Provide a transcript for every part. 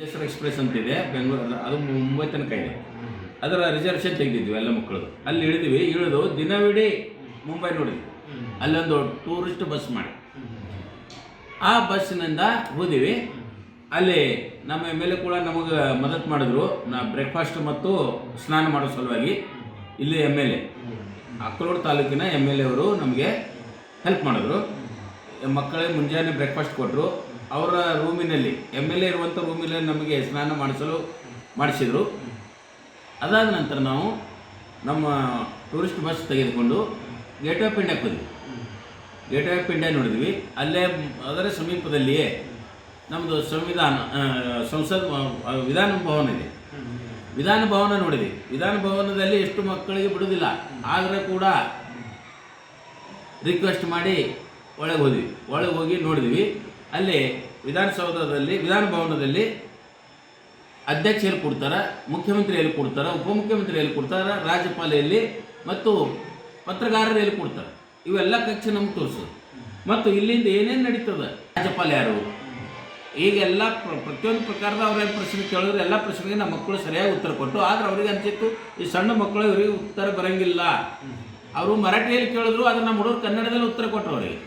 ಹೆಸರು ಎಕ್ಸ್ಪ್ರೆಸ್ ಅಂತಿದೆ ಬೆಂಗಳೂರಲ್ಲಿ ಅದು ಮುಂಬೈ ತನಕ ಇದೆ. ಅದರ ರಿಸರ್ವೇಷನ್ ತೆಗೆದಿದ್ವಿ ಎಲ್ಲ ಮಕ್ಕಳು. ಅಲ್ಲಿ ಇಳಿದ್ವಿ, ಇಳಿದು ದಿನವಿಡೀ ಮುಂಬೈ ನೋಡಿದ್ವಿ. ಅಲ್ಲೊಂದು ಟೂರಿಸ್ಟ್ ಬಸ್ ಮಾಡಿ. ಆ ಬಸ್ಸಿನಿಂದ ಹೋದಿವಿ. ಅಲ್ಲಿ ನಮ್ಮ ಎಂ ಎಲ್ ಎ ಕೂಡ ನಮಗೆ ಮದತ್ ಮಾಡಿದ್ರು. ನಾ ಬ್ರೇಕ್ಫಾಸ್ಟ್ ಮತ್ತು ಸ್ನಾನ ಮಾಡೋ ಸಲುವಾಗಿ. ಇಲ್ಲಿ ಎಂ ಎಲ್ ಎ. ಅಕ್ಕಲೋಡು ತಾಲೂಕಿನ ಎಂ ಎಲ್ ಎ ಅವರು ನಮಗೆ ಹೆಲ್ಪ್ ಮಾಡಿದ್ರು. ಮಕ್ಕಳಿಗೆ ಮುಂಜಾನೆ ಬ್ರೇಕ್ಫಾಸ್ಟ್ ಕೊಟ್ಟರು ಅವರ ರೂಮಿನಲ್ಲಿ ಎಂ ಎಲ್ ಎ ಇರುವಂಥ ರೂಮಿನಲ್ಲಿ ನಮಗೆ ಸ್ನಾನ ಮಾಡಿಸಲು ಮಾಡಿಸಿದರು. ಅದಾದ ನಂತರ ನಾವು ನಮ್ಮ ಟೂರಿಸ್ಟ್ ಬಸ್ ತೆಗೆದುಕೊಂಡು ಗೇಟ್ ಆಫ್ ಇಂಡಿಯಾಕ್ಕೆ ಹೋದ್ವಿ. ಗೇಟ್ ಆಫ್ ಇಂಡಿಯಾ ನೋಡಿದ್ವಿ. ಅಲ್ಲೇ ಅದರ ಸಮೀಪದಲ್ಲಿಯೇ ನಮ್ಮದು ಸಂವಿಧಾನ ಸಂಸತ್ ವಿಧಾನ ಭವನ ಇದೆ. ವಿಧಾನ ಭವನ ನೋಡಿದ್ವಿ. ವಿಧಾನ ಭವನದಲ್ಲಿ ಎಷ್ಟು ಮಕ್ಕಳಿಗೆ ಬಿಡುವುದಿಲ್ಲ. ಆದರೆ ಕೂಡ ರಿಕ್ವೆಸ್ಟ್ ಮಾಡಿ ಒಳಗೆ ಹೋದ್ವಿ. ಒಳಗೆ ಹೋಗಿ ನೋಡಿದ್ವಿ. ಅಲ್ಲಿ ವಿಧಾನಸೌಧದಲ್ಲಿ ವಿಧಾನ ಭವನದಲ್ಲಿ ಅಧ್ಯಕ್ಷ ಎಲ್ಲಿ ಕೊಡ್ತಾರೆ ಮುಖ್ಯಮಂತ್ರಿ ಎಲ್ಲಿ ಕೊಡ್ತಾರೆ ಉಪಮುಖ್ಯಮಂತ್ರಿ ಎಲ್ಲಿ ಕೊಡ್ತಾರೆ ರಾಜ್ಯಪಾಲೆಯಲ್ಲಿ ಮತ್ತು ಪತ್ರಕಾರರು ಎಲ್ಲಿ ಕೊಡ್ತಾರೆ. ಇವೆಲ್ಲ ಕಕ್ಷೆ ನಮ್ಗೆ ತೋರಿಸೋದು. ಮತ್ತು ಇಲ್ಲಿಂದ ಏನೇನು ನಡೀತದೆ? ರಾಜ್ಯಪಾಲ ಯಾರು? ಈಗ ಎಲ್ಲ ಪ್ರತಿಯೊಂದು ಪ್ರಕಾರದ ಅವ್ರೇನು ಪ್ರಶ್ನೆ ಕೇಳಿದ್ರೆ ಎಲ್ಲ ಪ್ರಶ್ನೆಗೆ ನಮ್ಮ ಮಕ್ಕಳು ಸರಿಯಾಗಿ ಉತ್ತರ ಕೊಟ್ಟು ಆದ್ರೆ ಅವ್ರಿಗೆ ಅನ್ಸಿತ್ತು ಈ ಸಣ್ಣ ಮಕ್ಕಳು ಇವರಿಗೆ ಉತ್ತರ ಬರಂಗಿಲ್ಲ. ಅವರು ಮರಾಠಿಯಲ್ಲಿ ಕೇಳಿದ್ರು ಅದನ್ನು ನಮ್ಮ ಹುಡುಗರು ಕನ್ನಡದಲ್ಲಿ ಉತ್ತರ ಕೊಟ್ಟರು ಅವರಿಗೆ.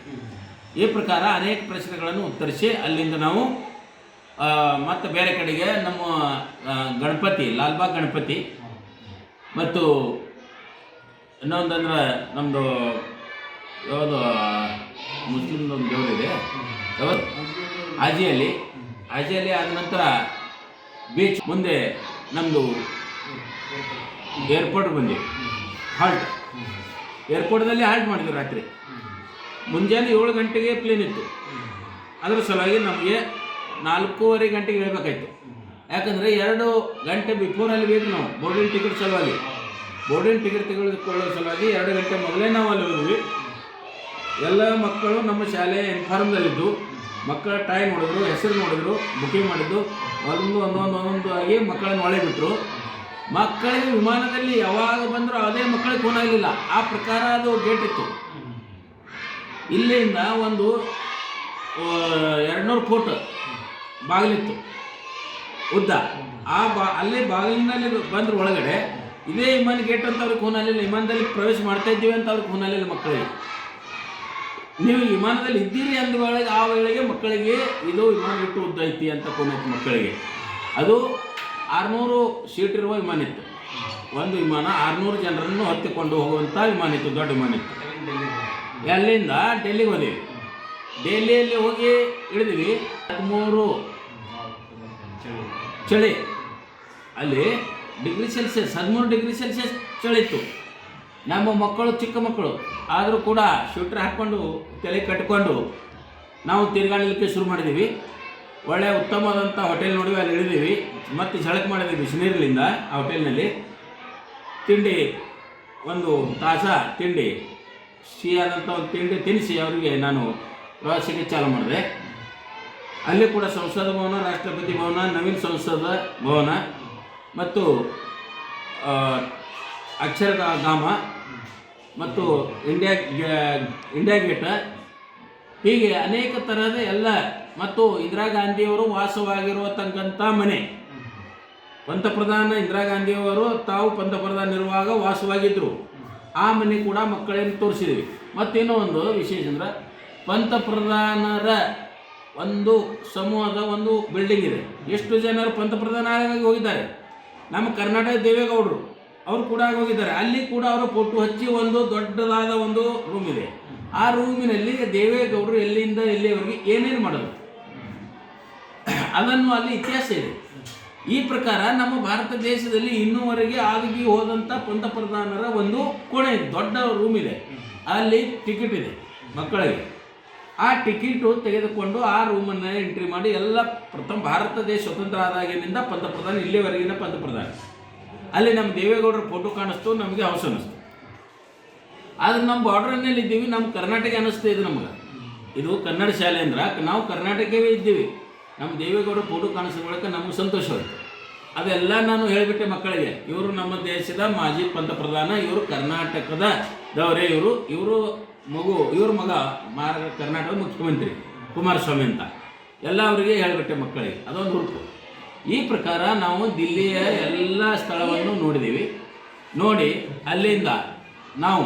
ಈ ಪ್ರಕಾರ ಅನೇಕ ಪ್ರಶ್ನೆಗಳನ್ನು ಉತ್ತರಿಸಿ ಅಲ್ಲಿಂದ ನಾವು ಮತ್ತು ಬೇರೆ ಕಡೆಗೆ ನಮ್ಮ ಗಣಪತಿ, ಲಾಲ್ಬಾಗ್ ಗಣಪತಿ ಮತ್ತು ಇನ್ನೊಂದಂದ್ರೆ ನಮ್ಮದು ಯಾವುದು ಮುಸ್ಲಿಮ್ ಒಂದು ದೇವರಿದೆ ಯಾವುದು? ಹಾಜಿಯಲ್ಲಿ. ಹಾಜಿಯಲ್ಲಿ ಆದ ನಂತರ ಬೀಚ್ ಮುಂದೆ ನಮ್ಮದು ಏರ್ಪೋರ್ಟ್ ಬಂದಿವಿ ಹಾಲ್ಟ್ ಏರ್ಪೋರ್ಟ್ದಲ್ಲಿ ಹಾಲ್ಟ್ ಮಾಡಿದ್ವಿ ರಾತ್ರಿ. ಮುಂಜಾನೆ ಏಳು ಗಂಟೆಗೆ ಪ್ಲೇನ್ ಇತ್ತು. ಅದರ ಸಲುವಾಗಿ ನಮಗೆ ನಾಲ್ಕೂವರೆ ಗಂಟೆಗೆ ಹೇಳ್ಬೇಕಾಯ್ತು. ಯಾಕಂದರೆ ಎರಡು ಗಂಟೆ ಬಿಫೋರಲ್ಲಿ ಬೇಕು ನಾವು ಬೋರ್ಡಿಂಗ್ ಟಿಕೆಟ್ ಸಲುವಾಗಿ. ಬೋರ್ಡಿಂಗ್ ಟಿಕೆಟ್ ತೆಗೆದುಕೊಳ್ಳೋ ಸಲುವಾಗಿ ಎರಡು ಗಂಟೆ ಮೊದಲೇ ನಾವು ಅಲ್ಲಿ ಹೋದ್ವಿ. ಎಲ್ಲ ಮಕ್ಕಳು ನಮ್ಮ ಶಾಲೆ ಇನ್ಫಾರ್ಮ್ದಲ್ಲಿದ್ದು ಮಕ್ಕಳ ಟೈಮ್ ನೋಡಿದ್ರು, ಹೆಸರು ನೋಡಿದ್ರು ಬುಕಿಂಗ್ ಮಾಡಿದ್ದು. ಒಂದೊಂದು ಒಂದೊಂದು ಒಂದೊಂದು ಆಗಿ ಮಕ್ಕಳನ್ನು ಒಳೆ ಬಿಟ್ಟರು ಮಕ್ಕಳಿಗೆ ವಿಮಾನದಲ್ಲಿ ಯಾವಾಗ ಬಂದರೂ ಅದೇ ಮಕ್ಕಳಿಗೆ ಫೋನ್ ಆಗಲಿಲ್ಲ. ಆ ಪ್ರಕಾರ ಅದು ಗೇಟ್ ಇತ್ತು. ಇಲ್ಲಿಂದ ಒಂದು ಎರಡುನೂರು ಫೂಟ್ ಬಾಗಿಲಿತ್ತು, ಉದ್ದ. ಆ ಬಾ, ಅಲ್ಲಿ ಬಾಗಿಲಿನಲ್ಲಿ ಬಂದ್ರ ಒಳಗಡೆ, ಇದೇ ವಿಮಾನ ಗೇಟ್ ಅಂತ ಅವ್ರಿಗೆ ಖೂನಲ್ಲಿ ವಿಮಾನದಲ್ಲಿ ಪ್ರವೇಶ ಮಾಡ್ತಾ ಇದ್ದೀವಿ ಅಂತ ಅವ್ರಿಗೆ ಆಗಲಿಲ್ಲ ಮಕ್ಕಳಿಗೆ. ನೀವು ವಿಮಾನದಲ್ಲಿ ಇದ್ದೀರಿ ಅಂದ ವೇಳೆಗೆ ಆ ವೇಳೆಗೆ ಮಕ್ಕಳಿಗೆ ಇದು ವಿಮಾನ ಬಿಟ್ಟು ಉದ್ದ ಐತಿ ಅಂತ ಫೋನ್ ಐತಿ ಮಕ್ಕಳಿಗೆ. ಅದು ಆರುನೂರು ಸೀಟ್ ಇರುವ ವಿಮಾನ ಇತ್ತು. ಒಂದು ವಿಮಾನ ಆರುನೂರು ಜನರನ್ನು ಹತ್ತಿಕೊಂಡು ಹೋಗುವಂಥ ವಿಮಾನ ಇತ್ತು, ದೊಡ್ಡ ವಿಮಾನ ಇತ್ತು. ಅಲ್ಲಿಂದ ಡೆಲ್ಲಿಗೆ ಹೋದೀವಿ. ಡೆಲ್ಲಿಯಲ್ಲಿ ಹೋಗಿ ಇಳಿದ್ವಿ. ಹದಿಮೂರು ಚಳಿ. ಅಲ್ಲಿ ಡಿಗ್ರಿ ಸೆಲ್ಸಿಯಸ್, ಹದಿಮೂರು ಡಿಗ್ರಿ ಸೆಲ್ಸಿಯಸ್ ಚಳಿ ಇತ್ತು. ನಮ್ಮ ಮಕ್ಕಳು, ಚಿಕ್ಕ ಮಕ್ಕಳು. ಆದರೂ ಕೂಡ ಶೂಟ್ರ್ ಹಾಕ್ಕೊಂಡು, ತಲೆ ಕಟ್ಕೊಂಡು ನಾವು ತಿರುಗಾಡಲಿಕ್ಕೆ ಶುರು ಮಾಡಿದ್ದೀವಿ ಒಳ್ಳೆಯ ಉತ್ತಮವಾದಂಥ ಹೋಟೆಲ್ ನೋಡಿವಿ ಅಲ್ಲಿ ಇಳಿದೀವಿ. ಮತ್ತೆ ಝಳಕ್ ಮಾಡಿದ್ವಿ ಬಿಸಿನೀರಿನಿಂದ ಆ ಹೋಟೆಲ್ನಲ್ಲಿ. ತಿಂಡಿ ಒಂದು ತಾಸ ತಿಂಡಿ. ಸಿಹಿಯಾದಂಥ ಒಂದು ತಿಂಡಿ ತಿನಿಸಿ ಅವರಿಗೆ ನಾನು ಪ್ರವಾಸಕ್ಕೆ ಚಾಲು ಮಾಡಿದೆ. ಅಲ್ಲಿ ಕೂಡ ಸಂಸದ ಭವನ, ರಾಷ್ಟ್ರಪತಿ ಭವನ, ನವೀನ್ ಸಂಸದ ಭವನ ಮತ್ತು ಅಕ್ಷರಧಾಮ ಅಕ್ಷರ ಧಾಮ ಮತ್ತು ಇಂಡಿಯಾ ಇಂಡಿಯಾ ಗೇಟ್. ಹೀಗೆ ಅನೇಕ ಥರದ ಎಲ್ಲ ಮತ್ತು ಇಂದಿರಾ ಗಾಂಧಿಯವರು ವಾಸವಾಗಿರುವತಕ್ಕಂಥ ಮನೆ. ಪಂತಪ್ರಧಾನ ಇಂದಿರಾ ಗಾಂಧಿಯವರು ತಾವು ಪಂತಪ್ರಧಾನ ಇರುವಾಗ ವಾಸವಾಗಿದ್ದರು. ಆ ಮನೆ ಕೂಡ ಮಕ್ಕಳನ್ನು ತೋರಿಸಿದ್ದೀವಿ ಮತ್ತೇನೋ ಒಂದು ವಿಶೇಷ ಅಂದರೆ ಪಂತಪ್ರಧಾನರ ಒಂದು ಸಮೂಹದ ಒಂದು ಬಿಲ್ಡಿಂಗ್ ಇದೆ. ಎಷ್ಟು ಜನರು ಪಂತಪ್ರಧಾನ ಆಗಿ ಹೋಗಿದ್ದಾರೆ? ನಮ್ಮ ಕರ್ನಾಟಕ ದೇವೇಗೌಡರು ಅವರು ಕೂಡ ಹೋಗಿದ್ದಾರೆ. ಅಲ್ಲಿ ಕೂಡ ಅವರು ಫೋಟೋ ಹಚ್ಚಿ ಒಂದು ದೊಡ್ಡದಾದ ಒಂದು ರೂಮ್ ಇದೆ. ಆ ರೂಮಿನಲ್ಲಿ ದೇವೇಗೌಡರು ಎಲ್ಲಿಂದ ಎಲ್ಲಿಯವರೆಗೆ ಏನೇನು ಮಾಡೋದು? ಅದನ್ನು ಅಲ್ಲಿ ಇತಿಹಾಸ ಇದೆ. ಈ ಪ್ರಕಾರ ನಮ್ಮ ಭಾರತ ದೇಶದಲ್ಲಿ ಇನ್ನೂವರೆಗೆ ಆಗಿ ಹೋದಂಥ ಪಂತಪ್ರಧಾನರ ಒಂದು ಕೋಣೆ, ದೊಡ್ಡ ರೂಮ್ ಇದೆ. ಅಲ್ಲಿ ಟಿಕೆಟ್ ಇದೆ ಮಕ್ಕಳಿಗೆ. ಆ ಟಿಕೆಟು ತೆಗೆದುಕೊಂಡು ಆ ರೂಮನ್ನು ಎಂಟ್ರಿ ಮಾಡಿ ಎಲ್ಲ ಪ್ರಥಮ ಭಾರತ ದೇಶ ಸ್ವತಂತ್ರ ಆದಾಗಿನಿಂದ ಪಂತಪ್ರಧಾನ ಇಲ್ಲಿವರೆಗಿನ ಪಂತಪ್ರಧಾನ ಅಲ್ಲಿ ನಮ್ಮ ದೇವೇಗೌಡರ ಫೋಟೋ ಕಾಣಿಸ್ತು, ನಮಗೆ ಹೌಸ್ ಅನ್ನಿಸ್ತು. ಆದ್ರೆ ನಮ್ಮ ಬಾರ್ಡ್ರ್ನಲ್ಲಿ ಇದ್ದೀವಿ ನಮ್ಮ ಕರ್ನಾಟಕ ಅನ್ನಿಸ್ತಾ ಇದೆ ನಮ್ಗೆ. ಇದು ಕನ್ನಡ ಶಾಲೆ ಅಂದ್ರೆ, ನಾವು ಕರ್ನಾಟಕವೇ ಇದ್ದೀವಿ. ನಮ್ಮ ದೇವೇಗೌಡರ ಫೋಟೋ ಕಾಣಿಸಿದ ಬಳಿಕ ನಮಗೆ ಸಂತೋಷವಾಯಿತು. ಅದೆಲ್ಲ ನಾನು ಹೇಳಿಬಿಟ್ಟೆ ಮಕ್ಕಳಿಗೆ. ಇವರು ನಮ್ಮ ದೇಶದ ಮಾಜಿ ಪಂತಪ್ರಧಾನ, ಇವರು ಕರ್ನಾಟಕದ ದವರೇ ಇವರು ಇವರು ಮಗು, ಇವ್ರ ಮಗ ಮಾರ, ಕರ್ನಾಟಕದ ಮುಖ್ಯಮಂತ್ರಿ ಕುಮಾರಸ್ವಾಮಿ ಅಂತ. ಎಲ್ಲ ಅವರಿಗೆ ಹೇಳಿಬಿಟ್ಟೆ ಮಕ್ಕಳಿಗೆ. ಅದೊಂದು ಹುಡುಕು. ಈ ಪ್ರಕಾರ ನಾವು ದಿಲ್ಲಿಯ ಎಲ್ಲ ಸ್ಥಳವನ್ನು ನೋಡಿದ್ದೀವಿ ನೋಡಿ, ಅಲ್ಲಿಂದ ನಾವು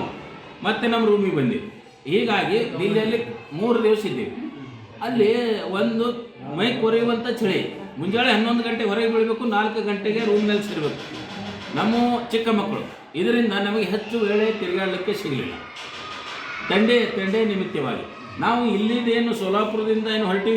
ಮತ್ತೆ ನಮ್ಮ ರೂಮಿಗೆ ಬಂದಿವಿ. ಹೀಗಾಗಿ ದಿಲ್ಲಿಯಲ್ಲಿ ಮೂರು ದಿವಸ ಇದ್ದೀವಿ. ಅಲ್ಲಿ ಒಂದು ಮೈ ಕೊರೆಯುವಂಥ ಚಳಿ. ಮುಂಜಾನೆ ಹನ್ನೊಂದು ಗಂಟೆ ಹೊರಗೆ ಬೀಳಬೇಕು, ನಾಲ್ಕು ಗಂಟೆಗೆ ರೂಮ್ನಲ್ಲಿ ಸೇರಬೇಕು. ನಮ್ಮ ಚಿಕ್ಕ ಮಕ್ಕಳು, ಇದರಿಂದ ನಮಗೆ ಹೆಚ್ಚು ವೇಳೆ ತಿರುಗಾಡಲಿಕ್ಕೆ ಸಿಗಲಿಲ್ಲ. ತಂಡೆ ತಂಡೆ ನಿಮಿತ್ತವಾಗಿ. ನಾವು ಇಲ್ಲಿದ್ದೇನು ಸೋಲಾಪುರದಿಂದ ಏನು ಹೊರಟಿವಿ